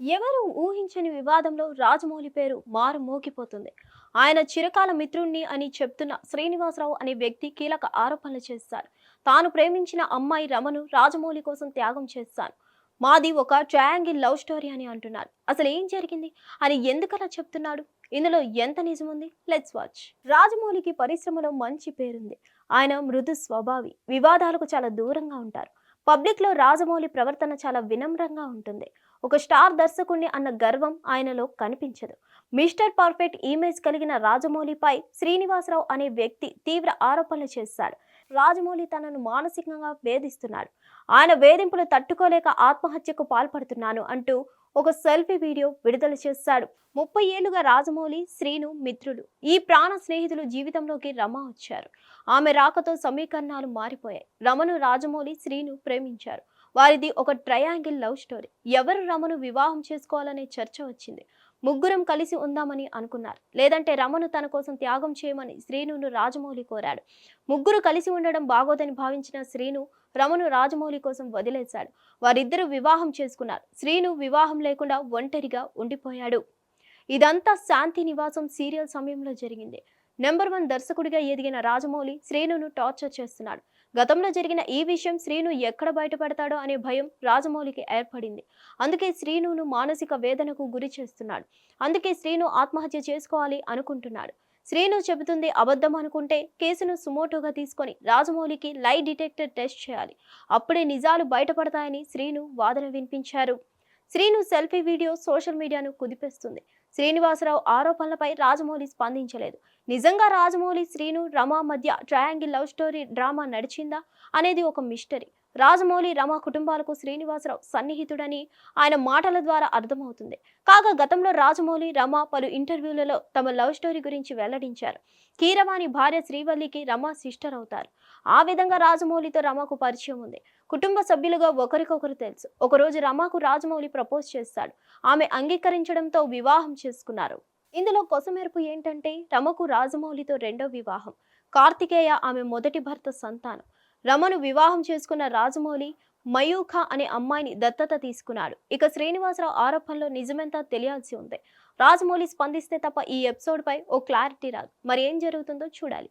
ఎవరు ఊహించని వివాదంలో రాజమౌళి పేరు మారు మోగిపోతుంది ఆయన చిరకాల మిత్రుణ్ణి అని చెప్తున్న శ్రీనివాసరావు అనే వ్యక్తి కీలక ఆరోపణలు చేశారు. తాను ప్రేమించిన అమ్మాయి రమను రాజమౌళి కోసం త్యాగం చేస్తాను మాది ఒక ట్రయాంగిల్ లవ్ స్టోరీ అని అంటున్నారు. అసలు ఏం జరిగింది? అని ఎందుకలా చెప్తున్నాడు? ఇందులో ఎంత నిజముంది? Let's watch. రాజమౌళికి పరిశ్రమలో మంచి పేరుంది. ఆయన మృదు స్వభావి. వివాదాలకు చాలా దూరంగా ఉంటారు. పబ్లిక్లో రాజమౌళి ప్రవర్తన చాలా వినమ్రంగా ఉంటుంది. ఒక స్టార్ దర్శకుణ్ణి అన్న గర్వం ఆయనలో కనిపించదు. మిస్టర్ పర్ఫెక్ట్ ఇమేజ్ కలిగిన రాజమౌళిపై శ్రీనివాసరావు అనే వ్యక్తి తీవ్ర ఆరోపణలు చేశాడు. రాజమౌళి తనను మానసికంగా వేధిస్తున్నాడు. ఆయన వేధింపులు తట్టుకోలేక ఆత్మహత్యకు పాల్పడుతున్నాను అంటూ ఒక సెల్ఫీ వీడియో విడుదల చేశాడు. ముప్పై ఏళ్ళుగా రాజమౌళి శ్రీను మిత్రులు ఈ ప్రాణ స్నేహితులు జీవితంలోకి రమ వచ్చారు. ఆమె రాకతో సమీకరణాలు మారిపోయాయి. రమను రాజమౌళి శ్రీను ప్రేమించారు. వారిది ఒక ట్రయాంగిల్ లవ్ స్టోరీ. ఎవరు రమను వివాహం చేసుకోవాలనే చర్చ వచ్చింది. ముగ్గురం కలిసి ఉందామని అనుకున్నారు. లేదంటే రమను తన కోసం త్యాగం చేయమని శ్రీనును రాజమౌళి కోరాడు. ముగ్గురు కలిసి ఉండడం బాగోదని భావించిన శ్రీను రమను రాజమౌళి కోసం వదిలేశాడు. వారిద్దరూ వివాహం చేసుకున్నారు. శ్రీను వివాహం లేకుండా ఒంటరిగా ఉండిపోయాడు. ఇదంతా శాంతి నివాసం సీరియల్ సమయంలో జరిగింది. నెంబర్ వన్ దర్శకుడిగా ఎదిగిన రాజమౌళి శ్రీనును టార్చర్ చేస్తున్నాడు. గతంలో జరిగిన ఈ విషయం శ్రీను ఎక్కడ బయటపడతాడో అనే భయం రాజమౌళికి ఏర్పడింది. అందుకే శ్రీనును మానసిక వేదనకు గురి చేస్తున్నాడు. అందుకే శ్రీను ఆత్మహత్య చేసుకోవాలి అనుకుంటున్నాడు. శ్రీను చెబుతుంది అబద్ధం అనుకుంటే కేసును సుమోటోగా తీసుకొని రాజమౌళికి లై డిటెక్టర్ టెస్ట్ చేయాలి. అప్పుడే నిజాలు బయటపడతాయని శ్రీను వాదన వినిపించారు. శ్రీను సెల్ఫీ వీడియో సోషల్ మీడియాను కుదిపేస్తుంది. శ్రీనివాసరావు ఆరోపణలపై రాజమౌళి స్పందించలేదు. నిజంగా రాజమౌళి శ్రీను రమ మధ్య ట్రయాంగిల్ లవ్ స్టోరీ డ్రామా నడిచిందా అనేది ఒక మిస్టరీ. రాజమౌళి రమ కుటుంబాలకు శ్రీనివాసరావు సన్నిహితుడని ఆయన మాటల ద్వారా అర్థమవుతుంది. కాగా గతంలో రాజమౌళి రమ పలు ఇంటర్వ్యూలలో తమ లవ్ స్టోరీ గురించి వెల్లడించారు. కీరవాణి భార్య శ్రీవల్లికి రమ సిస్టర్ అవుతారు. ఆ విధంగా రాజమౌళితో రమకు పరిచయం ఉంది. కుటుంబ సభ్యులుగా ఒకరికొకరు తెలుసు. ఒకరోజు రమకు రాజమౌళి ప్రపోజ్ చేస్తాడు. ఆమె అంగీకరించడంతో వివాహం చేసుకున్నారు. ఇందులో కొసమెరుపు ఏంటంటే రమకు రాజమౌళితో రెండో వివాహం. కార్తికేయ ఆమె మొదటి భర్త సంతానం. రమను వివాహం చేసుకున్న రాజమౌళి మయూఖ అనే అమ్మాయిని దత్తత తీసుకున్నాడు. ఇక శ్రీనివాసరావు ఆరోపణలో నిజమెంతా తెలియాల్సి ఉంది. రాజమౌళి స్పందిస్తే తప్ప ఈ ఎపిసోడ్ పై ఓ క్లారిటీ రాదు. మరి ఏం జరుగుతుందో చూడాలి.